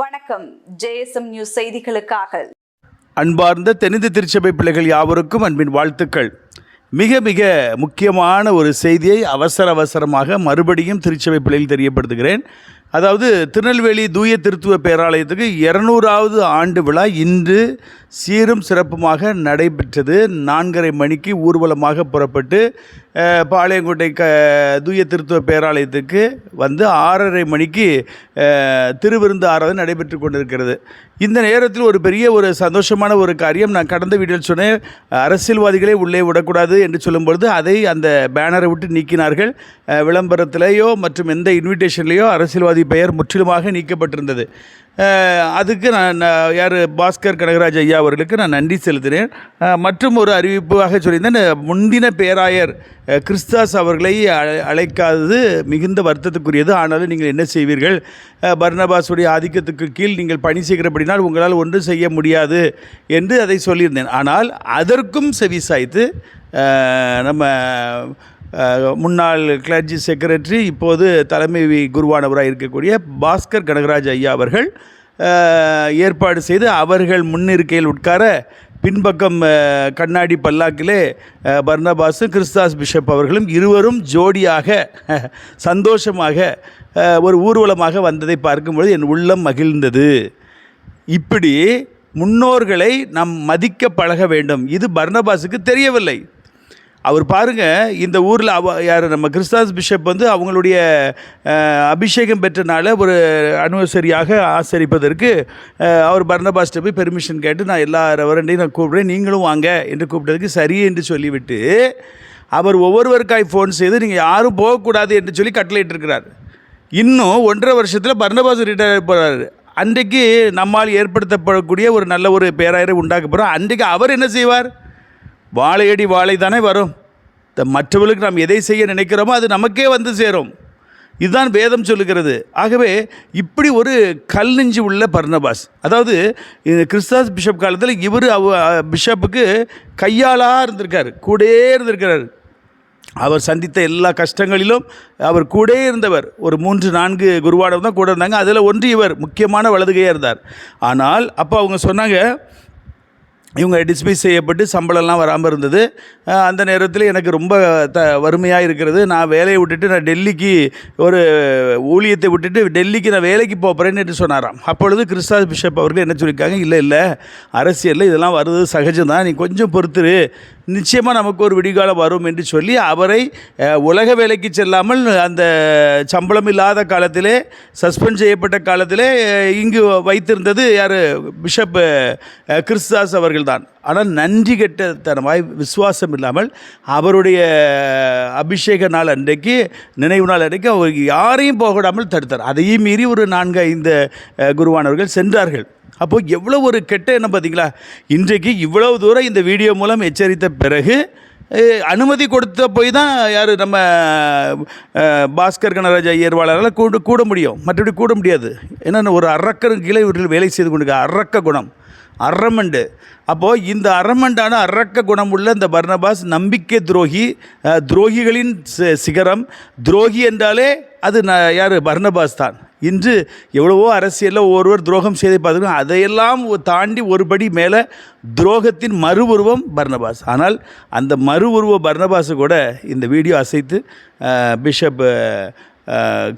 வணக்கம். JSM news செய்திகளுக்காக. அன்பார்ந்த தெனிந்து திருச்சபை பிள்ளைகள் யாவருக்கும் அன்பின் வாழ்த்துக்கள். மிக மிக முக்கியமான ஒரு செய்தியை அவசர அவசரமாக மறுபடியும் திருச்சபை பிள்ளையில் தெரியப்படுத்துகிறேன். அதாவது திருநெல்வேலி தூய திருத்துவ பேராலயத்துக்கு இரநூறாவது ஆண்டு விழா இன்று சீரும் சிறப்புமாக நடைபெற்றது. நான்கரை மணிக்கு ஊர்வலமாக புறப்பட்டு பாளையங்கோட்டை க தூய திருத்துவ பேராலயத்துக்கு வந்து ஆறரை மணிக்கு திருவிருந்து ஆராதனை நடைபெற்று கொண்டிருக்கிறது. இந்த நேரத்தில் ஒரு பெரிய ஒரு சந்தோஷமான ஒரு காரியம் நான் கடந்த வீடியோவில் சொன்னேன். அரசியல்வாதிகளே உள்ளே விடக்கூடாது என்று சொல்லும்பொழுது அதை அந்த பேனரை விட்டு நீக்கினார்கள். விளம்பரத்திலேயோ மற்றும் எந்த இன்விடேஷன்லேயோ அரசியல்வாதி பெயர் முற்றிலுமாக நீக்கப்பட்டிருந்தது. அதுக்கு நான் யார் பாஸ்கர் கனகராஜ் ஐயா அவர்களுக்கு நான் நன்றி செலுத்தினேன் மற்றும் ஒரு அறிவிப்பாக சொல்லியிருந்தேன் முந்தின பேராயர் கிறிஸ்தாஸ் அவர்களை அழைக்காதது மிகுந்த வருத்தத்துக்குரியது. ஆனாலும் நீங்கள் என்ன செய்வீர்கள்? அஹ், பர்னபாஸுடைய ஆதிக்கத்துக்கு கீழ் நீங்கள் பணி செய்கிறபடினால் உங்களால் ஒன்றும் செய்ய முடியாது என்று அதை சொல்லியிருந்தேன். ஆனால் அதற்கும் செவிசாய்த்து அஹ், நம்ம முன்னாள் கிளர்ஜி செக்ரட்டரி இப்போது தலைமை குருவானவராக இருக்கக்கூடிய பாஸ்கர் கனகராஜ் ஐயா அவர்கள் ஏற்பாடு செய்து அவர்கள் முன்னிருக்கையில் உட்கார பின்பக்கம் கண்ணாடி பல்லாக்கிலே அஹ், பர்னபாஸும் கிறிஸ்தாஸ் பிஷப் அவர்களும் இருவரும் ஜோடியாக சந்தோஷமாக ஒரு ஊர்வலமாக வந்ததை பார்க்கும்பொழுது என் உள்ளம் மகிழ்ந்தது. இப்படி முன்னோர்களை நாம் மதிக்க பழக வேண்டும். இது பர்னபாஸுக்கு தெரியவில்லை. அவர் பாருங்க இந்த ஊரில் அவ யார் நம்ம கிறிஸ்தாஸ் பிஷப் வந்து அவங்களுடைய அபிஷேகம் பெற்றனால ஒரு அனுவசரியாக ஆசரிப்பதற்கு அவர் பர்னபாஸ்ட்டை போய் பெர்மிஷன் கேட்டு நான் எல்லா ரெவரண்டையும் நான் கூப்பிடுறேன் நீங்களும் வாங்க என்று கூப்பிட்டதுக்கு சரி என்று சொல்லிவிட்டு அவர் ஒவ்வொருவருக்காய் ஃபோன் செய்து நீங்கள் யாரும் போகக்கூடாது என்று சொல்லி கட்டளையிட்டிருக்கிறார். இன்னும் ஒன்றரை வருஷத்தில் பர்ணபாஸ் ரிட்டையர் போகிறாரு அன்றைக்கு நம்மால் ஏற்படுத்தப்படக்கூடிய ஒரு நல்ல ஒரு பேராயரை உண்டாக்க போகிறோம் அன்றைக்கு அவர் என்ன செய்வார்? வாழையடி வாழை தானே வரும். த- மற்றவர்களுக்கு நாம் எதை செய்ய நினைக்கிறோமோ அது நமக்கே வந்து சேரும். இதுதான் வேதம் சொல்லுகிறது. ஆகவே இப்படி ஒரு கல் நெஞ்சு உள்ள பர்ணபாஸ் அதாவது கிறிஸ்தாஸ் பிஷப் காலத்தில் இவர் அவ பிஷப்புக்கு கையாளாக இருந்திருக்கார் கூடே இருந்திருக்கிறார். அவர் சந்தித்த எல்லா கஷ்டங்களிலும் அவர் கூட இருந்தவர். ஒரு மூன்று நான்கு குருவாடம் தான் கூட இருந்தாங்க. அதில் ஒன்று இவர் முக்கியமான வலதுகையாக இருந்தார். ஆனால் அப்போ அவங்க சொன்னாங்க இவங்க டிஸ்மிஸ் செய்யப்பட்டு சம்பளம்லாம் வராமல் இருந்தது. அந்த நேரத்தில் எனக்கு ரொம்ப த வறுமையாக இருக்கிறது. நான் வேலையை விட்டுட்டு நான் டெல்லிக்கு ஒரு ஊழியத்தை விட்டுட்டு டெல்லிக்கு நான் வேலைக்கு போகிறேன்னு சொன்னாராம். அப்பொழுது கிறிஸ்தா பிஷப் அவர்கள் என்ன சொல்லியிருக்காங்க? இல்லை இல்லை அரசியலில் இதெல்லாம் வருது சகஜம்தான். நீ கொஞ்சம் பொறுத்துரு. நிச்சயமாக நமக்கு ஒரு விடிகாலம் வரும் என்று சொல்லி அவரை உலக வேலைக்கு செல்லாமல் அந்த சம்பளம் இல்லாத காலத்திலே சஸ்பெண்ட் செய்யப்பட்ட காலத்திலே இங்கு வைத்திருந்தது யார்? பிஷப் கிறிஸ்தாஸ் கிறிஸ்தாஸ் அவர்கள்தான். ஆனால் நன்றி கெட்டத்தனமாய் விசுவாசம் இல்லாமல் அவருடைய அபிஷேக நாள் அன்றைக்கு நினைவு நாள் அன்றைக்கு அவர் யாரையும் போகடாமல் தடுத்தார். அதையும் மீறி ஒரு நான்கு ஐந்து குருவானவர்கள் சென்றார்கள். அப்போது எவ்வளோ ஒரு கெட்ட என்ன பார்த்தீங்களா? இன்றைக்கு இவ்வளவு தூரம் இந்த வீடியோ மூலம் எச்சரித்த பிறகு அனுமதி கொடுத்த போய் தான் யார் நம்ம பாஸ்கர் கனராஜ் ஐயர்வாளரால் கூட கூட முடியும். மற்றபடி கூட முடியாது. ஏன்னா ஒரு அரக்கரும் கீழே இவர்கள் வேலை செய்து கொண்டு அரக்க குணம் அரமண்டு. அப்போது இந்த அரமண்டான அரக்க குணம் உள்ள இந்த பர்னபாஸ் நம்பிக்கை துரோகி துரோகிகளின் சிகரம் துரோகி என்றாலே அது ந யார்? பர்னபாஸ் தான். இன்று எவ்வளவோ அரசியலில் ஒருவர் துரோகம் செய்தை பார்த்துக்கணும் அதையெல்லாம் தாண்டி ஒரு படி மேலே துரோகத்தின் மறு உருவம் பர்ணபாஸ் ஆனால் அந்த மறு உருவ பர்ணபாஸை கூட இந்த வீடியோ அசைத்து பிஷப்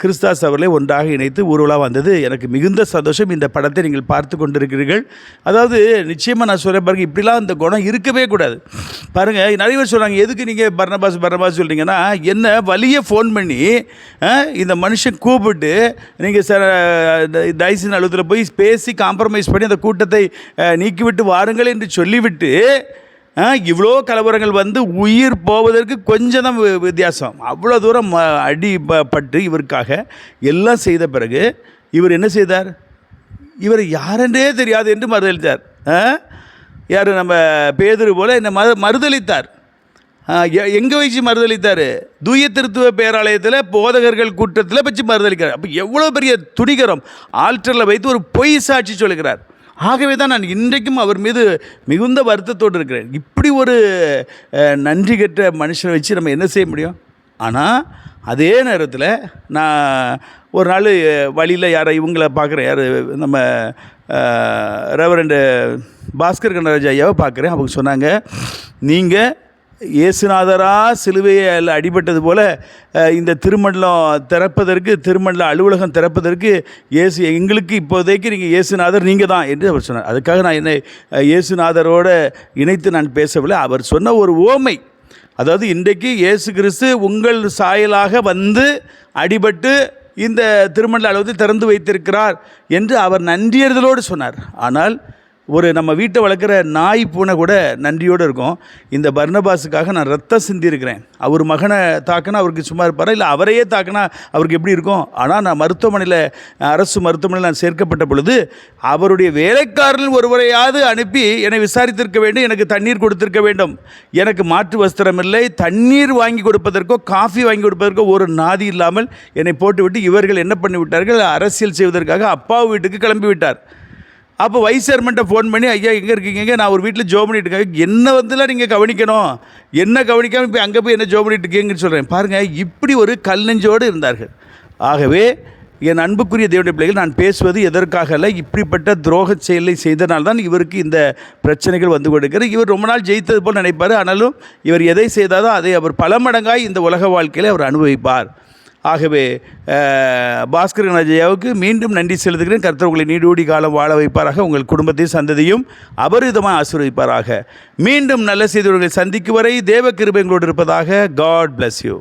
கிறிஸ்தாஸ் அவர்களை ஒன்றாக இணைத்து ஊர்வலாக வந்தது. எனக்கு மிகுந்த சந்தோஷம். இந்த படத்தை நீங்கள் பார்த்து கொண்டிருக்கிறீர்கள். அதாவது நிச்சயமாக நான் சொல்கிறேன் பாருங்கள் இப்படிலாம் இந்த குணம் இருக்கவே கூடாது. பாருங்கள் நிறைய பேர் சொல்கிறாங்க எதுக்கு நீங்கள் பர்ணபாஸ் பர்ணபாஸ் சொல்கிறீங்கன்னா என்ன வலிய ஃபோன் பண்ணி இந்த மனுஷன் கூப்பிட்டு நீங்கள் சார் டைசின் அலுவலத்தில் போய் பேசி காம்ப்ரமைஸ் பண்ணி அந்த கூட்டத்தை நீக்கிவிட்டு வாருங்கள் என்று சொல்லிவிட்டு இவ்வளோ கலவரங்கள் வந்து உயிர் போவதற்கு கொஞ்சம் தான் வித்தியாசம். அவ்வளோ தூரம் ம- அடி ப- பட்டு இவருக்காக எல்லாம் செய்த பிறகு இவர் என்ன செய்தார்? இவர் யாரென்றே தெரியாது என்று மறுதளித்தார். ஆ? யார் நம்ம பேதுரு போல என்ன மறு மறுதளித்தார். எங்கே வச்சு மறுதளித்தார்? தூய திருத்துவ பேராலயத்தில் போதகர்கள் கூட்டத்தில் வச்சு மறுதளிக்கிறார். அப்போ எவ்வளோ பெரிய துடிகரம் ஆல்டரில் வைத்து ஒரு பொய் சாட்சி சொல்லுகிறார். ஆகவே தான் நான் இன்றைக்கும் அவர் மீது மிகுந்த வருத்தத்தோடு இருக்கிறேன். இப்படி ஒரு நன்றி கெட்ட மனுஷனை வச்சு நம்ம என்ன செய்ய முடியும்? ஆனால் அதே நேரத்தில் நான் ஒரு நாள் வழியில் யாரை இவங்கள பார்க்குறேன் யார் நம்ம ரெவரண்டு பாஸ்கர் கண்ணராஜ் ஐயாவை பார்க்குறேன் அவங்க சொன்னாங்க நீங்கள் இயேசுநாதரா சிலுவையில் அடிபட்டது போல் இந்த திருமண்டலம் திறப்பதற்கு திருமண்டல அலுவலகம் திறப்பதற்கு இயேசு எங்களுக்கு இப்போதைக்கு நீங்கள் இயேசுநாதர் நீங்கள் தான் என்று அவர் சொன்னார். அதுக்காக நான் என்னை இயேசுநாதரோடு இணைத்து நான் பேசவில்லை. அவர் சொன்ன ஒரு ஓமை அதாவது இன்றைக்கு இயேசு கிறிஸ்து உங்கள் சாயலாக வந்து அடிபட்டு இந்த திருமண்டல அளவு திறந்து வைத்திருக்கிறார் என்று அவர் நன்றியறிதலோடு சொன்னார். ஆனால் ஒரு நம்ம வீட்டை வளர்க்குற நாய் பூனை கூட நன்றியோடு இருக்கும். இந்த பர்ணபாஸுக்காக நான் ரத்தம் சிந்தியிருக்கிறேன் அவர் மகனை தாக்கினா அவருக்கு சும்மா இருப்பாரா? இல்லை அவரையே தாக்கினா அவருக்கு எப்படி இருக்கும்? ஆனால் நான் மருத்துவமனையில் அரசு மருத்துவமனையில் நான் சேர்க்கப்பட்ட பொழுது அவருடைய வேலைக்காரர்கள் ஒருவரையாவது அனுப்பி என்னை விசாரித்திருக்க வேண்டும் எனக்கு தண்ணீர் கொடுத்திருக்க வேண்டும். எனக்கு மாற்று வஸ்திரம் இல்லை தண்ணீர் வாங்கி கொடுப்பதற்கோ காஃபி வாங்கி கொடுப்பதற்கோ ஒரு நாதி இல்லாமல் என்னை போட்டுவிட்டு இவர்கள் என்ன பண்ணிவிட்டார்கள்? அரசியல் செய்வதற்காக அப்பா வீட்டுக்கு கிளம்பி விட்டார் அப்போ வைஸ் சேர்மன்ட்டை ஃபோன் பண்ணி ஐயா எங்கே இருக்கீங்க? நான் ஒரு வீட்டில் ஜோ பண்ணிட்டு இருக்கேன். என்ன வந்துலாம் நீங்கள் கவனிக்கணும்? என்ன கவனிக்காமல் இப்போ அங்கே போய் என்ன ஜோ பண்ணிட்டு இருக்கீங்கன்னு சொல்கிறேன் பாருங்கள் இப்படி ஒரு கல் நெஞ்சோடு இருந்தார்கள். ஆகவே என் அன்புக்குரிய தேவனுடைய பிள்ளைகள் நான் பேசுவது எதற்காக அல்ல இப்படிப்பட்ட துரோக செயலை செய்தனால்தான் இவருக்கு இந்த பிரச்சனைகள் வந்து கொடுக்கிறது இவர் ரொம்ப நாள் ஜெயித்தது போல் நினைப்பார். ஆனாலும் இவர் எதை செய்தாரோ அதை அவர் பல மடங்காய் இந்த உலக வாழ்க்கையில் அவர் அனுபவிப்பார். ஆகவே அஹ், பாஸ்கர் மீண்டும் நன்றி செலுத்துகிறேன். கர்த்தர் உங்களை நீடூடி காலம் வாழ வைப்பாராக. உங்கள் குடும்பத்தையும் சந்ததியும் அபரிதமாக ஆசீர்வதிப்பாராக. மீண்டும் நல்ல செய்திகளை சந்திக்கும் வரை தேவ கிருபை எங்களோடு இருப்பதாக காட் பிளஸ் யூ